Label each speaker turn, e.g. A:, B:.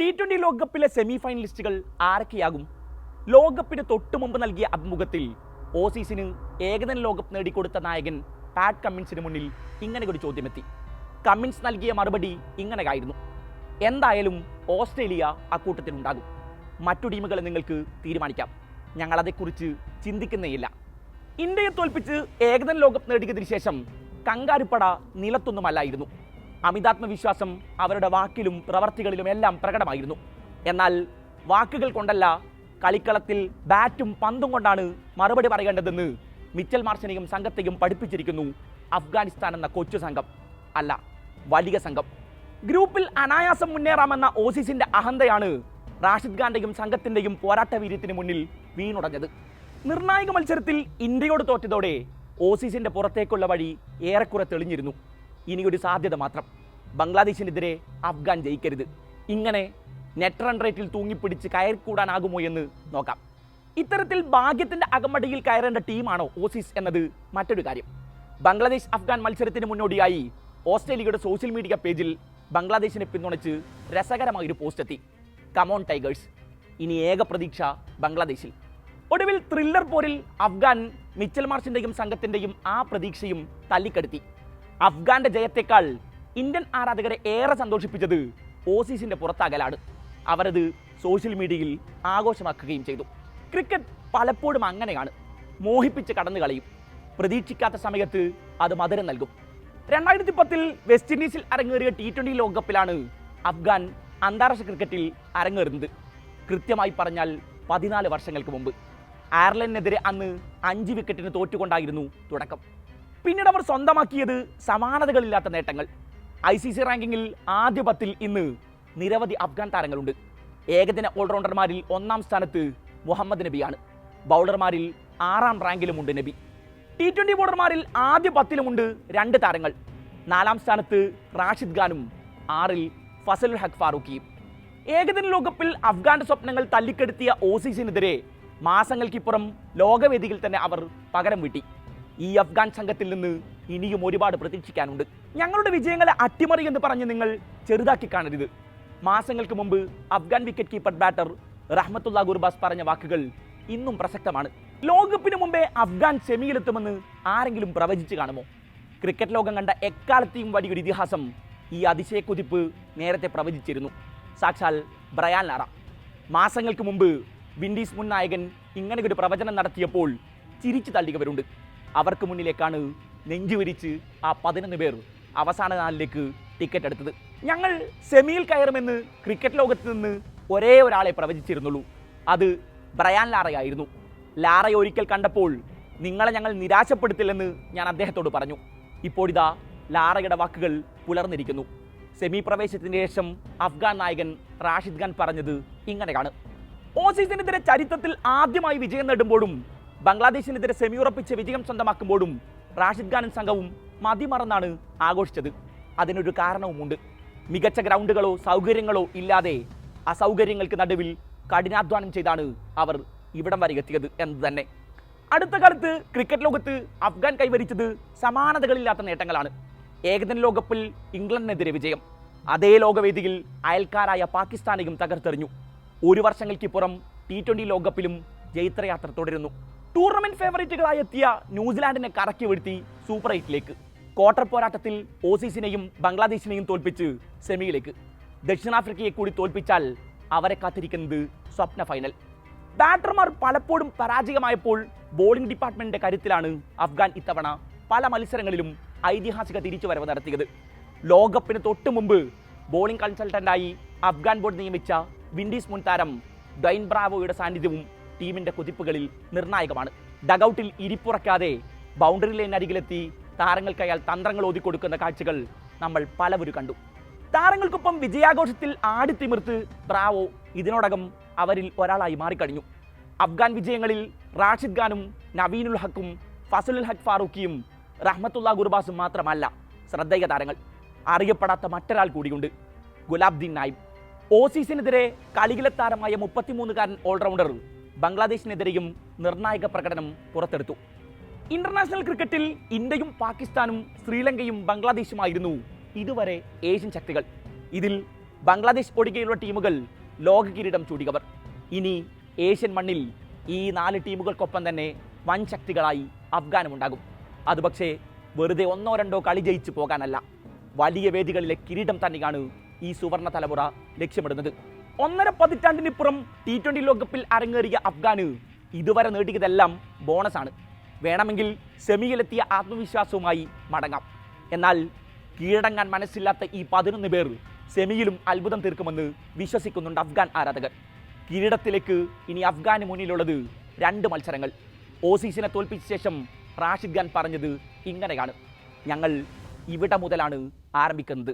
A: T twenty ലോകകപ്പിലെ semi ഫൈനലിസ്റ്റുകൾ ആരൊക്കെയാകും? ലോകകപ്പിന് തൊട്ടു മുമ്പ് നൽകിയ അഭിമുഖത്തിൽ ഓസീസിന് ഏകദിന ലോകകപ്പ് നേടിക്കൊടുത്ത നായകൻ പാറ്റ് കമ്മിൻസിന് മുന്നിൽ ഇങ്ങനെ ഒരു ചോദ്യമെത്തി. കമ്മിൻസ് നൽകിയ മറുപടി ഇങ്ങനെയായിരുന്നു. എന്തായാലും ഓസ്ട്രേലിയ അക്കൂട്ടത്തിലുണ്ടാകും മറ്റു ടീമുകളെ നിങ്ങൾക്ക് തീരുമാനിക്കാം. ഞങ്ങളതേക്കുറിച്ച് ചിന്തിക്കുന്നേയില്ല. ഇന്ത്യയെ തോൽപ്പിച്ച് ഏകദിന ലോകകപ്പ് നേടിയതിനു ശേഷം കങ്കാരുപ്പട നിലത്തൊന്നുമല്ലായിരുന്നു. അമിതാത്മവിശ്വാസം അവരുടെ വാക്കിലും പ്രവർത്തികളിലും എല്ലാം പ്രകടമായിരുന്നു. എന്നാൽ വാക്കുകൾ കൊണ്ടല്ല കളിക്കളത്തിൽ ബാറ്റും പന്തും കൊണ്ടാണ് മറുപടി പറയേണ്ടതെന്ന് മിച്ചൽ മാർഷനെയും സംഘത്തെയും പഠിപ്പിച്ചിരിക്കുന്നു അഫ്ഗാനിസ്ഥാൻ എന്ന കൊച്ചു സംഘം. അല്ല വലിയ സംഘം. ഗ്രൂപ്പിൽ അനായാസം മുന്നേറാമെന്ന ഓസീസിന്റെ അഹന്തയാണ് റാഷിദ് ഖാന്റെയും സംഘത്തിന്റെയും പോരാട്ട വീര്യത്തിന് മുന്നിൽ വീണുടഞ്ഞത്. നിർണായക മത്സരത്തിൽ ഇന്ത്യയോട് തോറ്റതോടെ ഓസീസിന്റെ പുറത്തേക്കുള്ള വഴി ഏറെക്കുറെ തെളിഞ്ഞിരുന്നു. ഇനിയൊരു സാധ്യത മാത്രം. ബംഗ്ലാദേശിനെതിരെ അഫ്ഗാൻ ജയിക്കരുത്. ഇങ്ങനെ നെറ്റ് റൺ റേറ്റിൽ തൂങ്ങിപ്പിടിച്ച് കയറിക്കൂടാനാകുമോ എന്ന് നോക്കാം. ഇത്തരത്തിൽ ഭാഗ്യത്തിന്റെ അകമ്പടിയിൽ കയറേണ്ട ടീമാണോ ഓസീസ് എന്നത് മറ്റൊരു കാര്യം. ബംഗ്ലാദേശ് അഫ്ഗാൻ മത്സരത്തിന് മുന്നോടിയായി ഓസ്ട്രേലിയയുടെ സോഷ്യൽ മീഡിയ പേജിൽ ബംഗ്ലാദേശിനെ പിന്തുണച്ച് രസകരമായൊരു പോസ്റ്റ് എത്തി. കമോൺ ടൈഗേഴ്സ് ഇനി ഏക പ്രതീക്ഷ ബംഗ്ലാദേശിൽ. ഒടുവിൽ ത്രില്ലർ പോരിൽ അഫ്ഗാൻ മിച്ചൽ മാർച്ചിന്റെയും സംഘത്തിന്റെയും ആ പ്രതീക്ഷയും തല്ലിക്കെടുത്തി. അഫ്ഗാന്റെ ജയത്തെക്കാൾ ഇന്ത്യൻ ആരാധകരെ ഏറെ സന്തോഷിപ്പിച്ചത് ഓസീസിന്റെ പുറത്താകലാണ്. അവരത് സോഷ്യൽ മീഡിയയിൽ ആഘോഷമാക്കുകയും ചെയ്തു. ക്രിക്കറ്റ് പലപ്പോഴും അങ്ങനെയാണ്. മോഹിപ്പിച്ച് കടന്നു കളയും. പ്രതീക്ഷിക്കാത്ത സമയത്ത് അത് മധുരം നൽകും. രണ്ടായിരത്തി പത്തിൽ വെസ്റ്റ് ഇൻഡീസിൽ അരങ്ങേറിയ ടി ട്വന്റി ലോകകപ്പിലാണ് അഫ്ഗാൻ അന്താരാഷ്ട്ര ക്രിക്കറ്റിൽ അരങ്ങേറുന്നത്. കൃത്യമായി പറഞ്ഞാൽ പതിനാല് വർഷങ്ങൾക്ക് മുമ്പ്. അയർലൻഡിനെതിരെ അന്ന് അഞ്ച് വിക്കറ്റിന് തോറ്റുകൊണ്ടായിരുന്നു തുടക്കം. പിന്നീട് അവർ സ്വന്തമാക്കിയത് സമാനതകളില്ലാത്ത നേട്ടങ്ങൾ. ഐ സി സി റാങ്കിങ്ങിൽ ആദ്യ പത്തിൽ ഇന്ന് നിരവധി അഫ്ഗാൻ താരങ്ങളുണ്ട്. ഏകദിന ഓൾറൗണ്ടർമാരിൽ ഒന്നാം സ്ഥാനത്ത് മുഹമ്മദ് നബിയാണ്. ബൗളർമാരിൽ ആറാം റാങ്കിലുമുണ്ട് നബി. ടി ട്വന്റി ബോളർമാരിൽ ആദ്യ പത്തിലുമുണ്ട് രണ്ട് താരങ്ങൾ. നാലാം സ്ഥാനത്ത് റാഷിദ് ഖാനും ആറിൽ ഫസൽ ഹഖ് ഫാറൂഖിയും. ഏകദിന ലോകകപ്പിൽ അഫ്ഗാന്റെ സ്വപ്നങ്ങൾ തല്ലിക്കെടുത്തിയ ഓസീസിനെതിരെ മാസങ്ങൾക്കിപ്പുറം ലോകവേദിയിൽ തന്നെ അവർ പകരം വീട്ടി. ഈ അഫ്ഗാൻ സംഘത്തിൽ നിന്ന് ഇനിയും ഒരുപാട് പ്രതീക്ഷിക്കാനുണ്ട്. ഞങ്ങളുടെ വിജയങ്ങളെ അട്ടിമറി എന്ന് പറഞ്ഞ് നിങ്ങൾ ചെറുതാക്കി കാണരുത്. മാസങ്ങൾക്ക് മുമ്പ് Afghan wicket keeper batter Rahmanullah Gurbaz പറഞ്ഞ വാക്കുകൾ ഇന്നും പ്രസക്തമാണ്. ലോകകപ്പിന് മുമ്പേ അഫ്ഗാൻ സെമിയിലെത്തുമെന്ന് ആരെങ്കിലും പ്രവചിച്ചു കാണുമോ? ക്രിക്കറ്റ് ലോകം കണ്ട എക്കാലത്തെയും വലിയൊരു ഇതിഹാസം ഈ അതിശയക്കുതിപ്പ് നേരത്തെ പ്രവചിച്ചിരുന്നു. സാക്ഷാൽ ബ്രയാൻ ലാറ. മാസങ്ങൾക്ക് മുമ്പ് വിൻഡീസ് മുൻ നായകൻ ഇങ്ങനെ ഒരു പ്രവചനം നടത്തിയപ്പോൾ ചിരിച്ചു തള്ളിയവരുണ്ട്. അവർക്ക് മുന്നിലേക്കാണ് നെഞ്ചുവിരിച്ച് ആ പതിനൊന്ന് പേർ അവസാന നാലിലേക്ക് ടിക്കറ്റ് എടുത്തത്. ഞങ്ങൾ സെമിയിൽ കയറുമെന്ന് ക്രിക്കറ്റ് ലോകത്ത് നിന്ന് ഒരേ ഒരാളെ പ്രവചിച്ചിരുന്നുള്ളൂ. അത് ബ്രയാൻ ലാറയായിരുന്നു. ലാറയെ ഒരിക്കൽ കണ്ടപ്പോൾ നിങ്ങളെ ഞങ്ങൾ നിരാശപ്പെടുത്തില്ലെന്ന് ഞാൻ അദ്ദേഹത്തോട് പറഞ്ഞു. ഇപ്പോഴിതാ ലാറയുടെ വാക്കുകൾ പുലർന്നിരിക്കുന്നു. സെമി പ്രവേശത്തിന് ശേഷം അഫ്ഗാൻ നായകൻ റാഷിദ് ഖാൻ പറഞ്ഞത് ഇങ്ങനെയാണ്. ഓസീസിനെതിരെ ചരിത്രത്തിൽ ആദ്യമായി വിജയം നേടുമ്പോഴും ബംഗ്ലാദേശിനെതിരെ സെമി ഉറപ്പിച്ച് വിജയം സ്വന്തമാക്കുമ്പോഴും റാഷിദ് ഖാനും സംഘവും മതിമറന്നാണ് ആഘോഷിച്ചത്. അതിനൊരു കാരണവുമുണ്ട്. മികച്ച ഗ്രൗണ്ടുകളോ സൗകര്യങ്ങളോ ഇല്ലാതെ അസൗകര്യങ്ങൾക്ക് നടുവിൽ കഠിനാധ്വാനം ചെയ്താണ് അവർ ഇവിടം വരെ എത്തിയത് എന്ന് തന്നെ. അടുത്ത കാലത്ത് ക്രിക്കറ്റ് ലോകത്ത് അഫ്ഗാൻ കൈവരിച്ചത് സമാനതകളില്ലാത്ത നേട്ടങ്ങളാണ്. ഏകദിന ലോകകപ്പിൽ ഇംഗ്ലണ്ടിനെതിരെ വിജയം. അതേ ലോകവേദിയിൽ അയൽക്കാരായ പാകിസ്ഥാനെയും തകർത്തെറിഞ്ഞു. ഒരു വർഷങ്ങൾക്കിപ്പുറം ടി ട്വന്റി ലോകകപ്പിലും ജൈത്രയാത്ര തുടരുന്നു. ടൂർണമെന്റ് ഫേവറേറ്റുകളായി എത്തിയ ന്യൂസിലാൻഡിനെ കറക്കി വീഴ്ത്തി സൂപ്പർ എയ്റ്റിലേക്ക്. ക്വാർട്ടർ പോരാട്ടത്തിൽ ഓസീസിനെയും ബംഗ്ലാദേശിനെയും തോൽപ്പിച്ച് സെമിയിലേക്ക്. ദക്ഷിണാഫ്രിക്കയെ കൂടി തോൽപ്പിച്ചാൽ അവരെ കാത്തിരിക്കുന്നത് സ്വപ്ന ഫൈനൽ. ബാറ്റർമാർ പലപ്പോഴും പരാജയമായപ്പോൾ ബോളിംഗ് ഡിപ്പാർട്ട്മെന്റിന്റെ കരുത്തിലാണ് അഫ്ഗാൻ ഇത്തവണ പല മത്സരങ്ങളിലും ഐതിഹാസിക തിരിച്ചുവരവ് നടത്തിയത്. ലോകകപ്പിന് തൊട്ടു മുമ്പ് ബോളിംഗ് കൺസൾട്ടന്റായി അഫ്ഗാൻ ബോർഡ് നിയമിച്ച വിൻഡീസ് മുൻ താരം ഡൈൻ ബ്രാവോയുടെ സാന്നിധ്യവും ടീമിന്റെ കുതിപ്പുകളിൽ നിർണായകമാണ്. ഡഗൌട്ടിൽ ഇരിപ്പുറക്കാതെ ബൗണ്ടറി ലൈൻ അരികിലെത്തി താരങ്ങൾക്ക് അയാൾ തന്ത്രങ്ങൾ ഓതിക്കൊടുക്കുന്ന കാഴ്ചകൾ നമ്മൾ പലവരും കണ്ടു. താരങ്ങൾക്കൊപ്പം വിജയാഘോഷത്തിൽ ആടിത്തിമിർത്ത് ബ്രാവോ ഇതിനോടകം അവരിൽ ഒരാളായി മാറിക്കഴിഞ്ഞു. അഫ്ഗാൻ വിജയങ്ങളിൽ റാഷിദ് ഖാനും നവീനുൽ ഹക്കും ഫസലുൽ ഹഖ് ഫാറൂഖിയും റഹ്മത്തുള്ള ഗുർബാസും മാത്രമല്ല ശ്രദ്ധേയ താരങ്ങൾ. അറിയപ്പെടാത്ത മറ്റൊരാൾ കൂടിയുണ്ട് ഗുലാബ്ദീൻ നായിബ്. ഓസീസിനെതിരെ കളിയിലെ താരമായ മുപ്പത്തിമൂന്നുകാരൻ ഓൾറൗണ്ടർ ബംഗ്ലാദേശിനെതിരെയും നിർണായക പ്രകടനം പുറത്തെടുത്തു. ഇന്റർനാഷണൽ ക്രിക്കറ്റിൽ ഇന്ത്യയും പാകിസ്ഥാനും ശ്രീലങ്കയും ബംഗ്ലാദേശുമായിരുന്നു ഇതുവരെ ഏഷ്യൻ ശക്തികൾ. ഇതിൽ ബംഗ്ലാദേശ് ഒഴികെയുള്ള ടീമുകൾ ലോക കിരീടം ചൂടിയവർ. ഇനി ഏഷ്യൻ മണ്ണിൽ ഈ നാല് ടീമുകൾക്കൊപ്പം തന്നെ വൻ ശക്തികളായി അഫ്ഗാനുമുണ്ടാകും. അതുപക്ഷേ അത് പക്ഷേ വെറുതെ ഒന്നോ രണ്ടോ കളി ജയിച്ചു പോകാനല്ല. വലിയ വേദികളിലെ കിരീടം തന്നെയാണ് ഈ സുവർണ തലമുറ ലക്ഷ്യമിടുന്നത്. ഒന്നര പതിറ്റാണ്ടിനിപ്പുറം ടി ട്വന്റി ലോകകപ്പിൽ അരങ്ങേറിയ അഫ്ഗാന് ഇതുവരെ നേടിയതെല്ലാം ബോണസാണ്. വേണമെങ്കിൽ സെമിയിലെത്തിയ ആത്മവിശ്വാസവുമായി മടങ്ങാം. എന്നാൽ കീഴടങ്ങാൻ മനസ്സില്ലാത്ത ഈ പതിനൊന്ന് പേർ സെമിയിലും അത്ഭുതം തീർക്കുമെന്ന് വിശ്വസിക്കുന്നുണ്ട് അഫ്ഗാൻ ആരാധകർ. കിരീടത്തിലേക്ക് ഇനി അഫ്ഗാന് മുന്നിലുള്ളത് രണ്ട് മത്സരങ്ങൾ. ഓസീസിനെ തോൽപ്പിച്ച ശേഷം റാഷിദ് ഖാൻ പറഞ്ഞത് ഇങ്ങനെയാണ്. ഞങ്ങൾ ഇവിടെ മുതലാണ് ആരംഭിക്കുന്നത്.